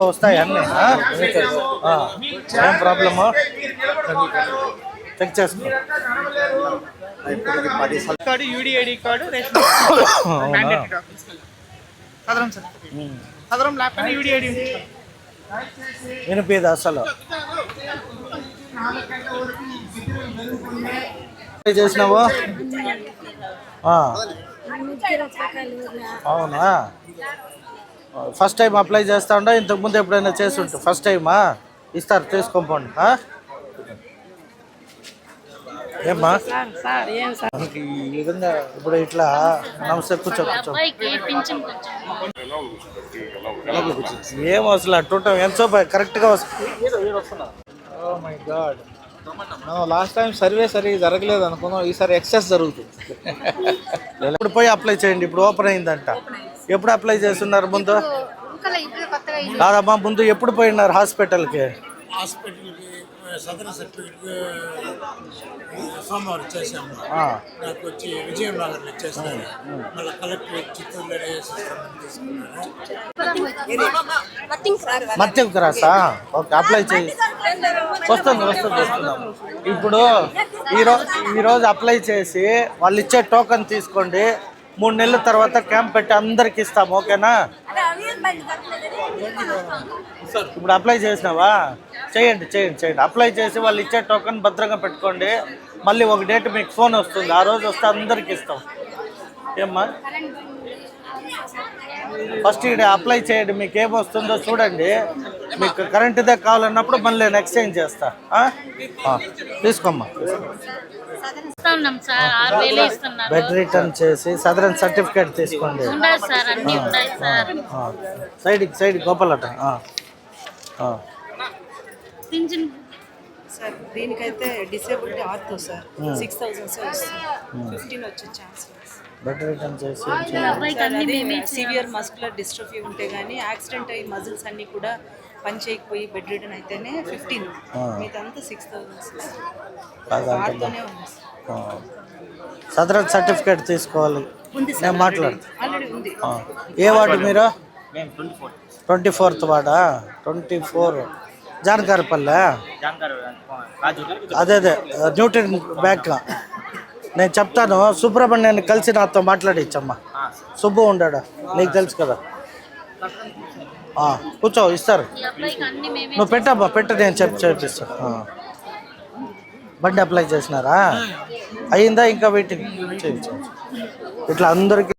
వస్తాయి అన్నీ. ఏం ప్రాబ్లము? చెక్ చేసుకో. కార్డు యూడిఐడి కార్డు రేషన్ అవునా? Mandatory documents Sadaram sir. Sadaram లేకపోతే యూడిఐడి వినిపించదు అసలు? చేసినావు? ఆ, అవునా? ఫస్ట్ టైం అప్లై చేస్తా ఉండా ఇంతకు ముందు ఎప్పుడైనా చేసి ఉంటా ఫస్ట్ టైమా? ఇస్తారు తీసుకోండి ఆ? ఏమ్మా? మనకి ఈ విధంగా ఇప్పుడు ఇట్లా నమస్తే కూర్చో కూర్చో. ఏం అసలు అట్టుంటాం? ఎంత కరెక్ట్గా వస్తుంది ఓ my god last time survey సరిగ్గా జరగలేదు అనుకున్నాం. ఈసారి ఎక్సెస్ జరుగుతుంది. ఇప్పుడు పోయి అప్లై చేయండి. ఇప్పుడు ఓపెన్ అయిందంట. ఎప్పుడు అప్లై చేస్తున్నారు ముందు? కాదమ్మా ముందు ఎప్పుడు పోయినారు హాస్పిటల్కి? హాస్పిటల్కి సదరన్ సర్టిఫికేట్ సోమవారం చేశాము. ఆ, నాకు వచ్చి విజయం నగర్లో ఇచ్చేస్తారు మళ్ళీ కలెక్టర్ చిత్తూరులో వేసేస్తామని తీసుకున్నారు. మత్యం రాసా ఓకే అప్లై చేయి. వస్తుంది వస్తుంది ఇప్పుడు ఈరోజు ఈరోజు అప్లై చేసి వాళ్ళు ఇచ్చే టోకెన్ తీసుకోండి. మూడు నెలల తర్వాత క్యాంప్ పెట్టి అందరికి ఇస్తాం ఓకేనా? ఇప్పుడు అప్లై చేసినావా? చేయండి చేయండి చేయండి. అప్లై చేసి వాళ్ళు ఇచ్చే టోకెన్ భద్రంగా పెట్టుకోండి. మళ్ళీ ఒక డేట్ మీకు ఫోన్ వస్తుంది. ఆ రోజు వస్తే అందరికి ఇస్తాం. ఏమ్మా? ఫస్ట్ ఇక్కడ అప్లై చేయండి. మీకు ఏం వస్తుందో చూడండి. మీకు కరెంటుదే కావాలన్నప్పుడు మళ్ళీ నేను ఎక్స్చేంజ్ చేస్తా. తీసుకోమ్మా. ఇస్తా ఉన్నాం సార్ ఆరు వేలు ఇస్తున్నారు బెడ్ రిటర్న్ చేసి సదరన్ సర్టిఫికేట్ తీసుకోండి. ఉండదు సార్ అన్ని ఉన్నాయి సార్. ఆ, సైడ్కి సైడ్ గోపాలట ఆ. ఆ. పింఛన్ సార్ దీనికైతే disability ortho sir six thousand sir fifteen వచ్చే ఛాన్స్ బెడ్ రిటర్న్ చేసి అబ్బాయికి అన్ని మేమే సివియర్ మస్కులర్ డిస్ట్రఫీ ఉంటే కానీ యాక్సిడెంట్ అయ్యి మజిల్స్ అన్ని కూడా పని చేయకపోయి బెడ్ రిటర్న్ అయితేనే ఫిఫ్టీన్. మీదంతా సిక్స్ థౌసండ్. సదరన్ సర్టిఫికేట్ తీసుకోవాలి. నేను మాట్లాడు. ఏ వార్డు మీరు? Twenty fourth వార్డా? Twenty four. జానకారపల్లె? అదే అదే. న్యూటన్ బ్యాక్ నేను చెప్తాను సుబ్రహ్మణ్యాన్ని కలిసి నాతో మాట్లాడించమ్మా సుబ్బు ఉండాడు? నీకు తెలుసు కదా. కూర్చో ఇస్తారు. నువ్వు పెట్టమ్మా పెట్టు నేను చెప్పి చేపిస్తా ఆ. బండి అప్లై చేసినారా? అయిందా ఇంకా వెయిటింగ్ ఇట్లా అందరికీ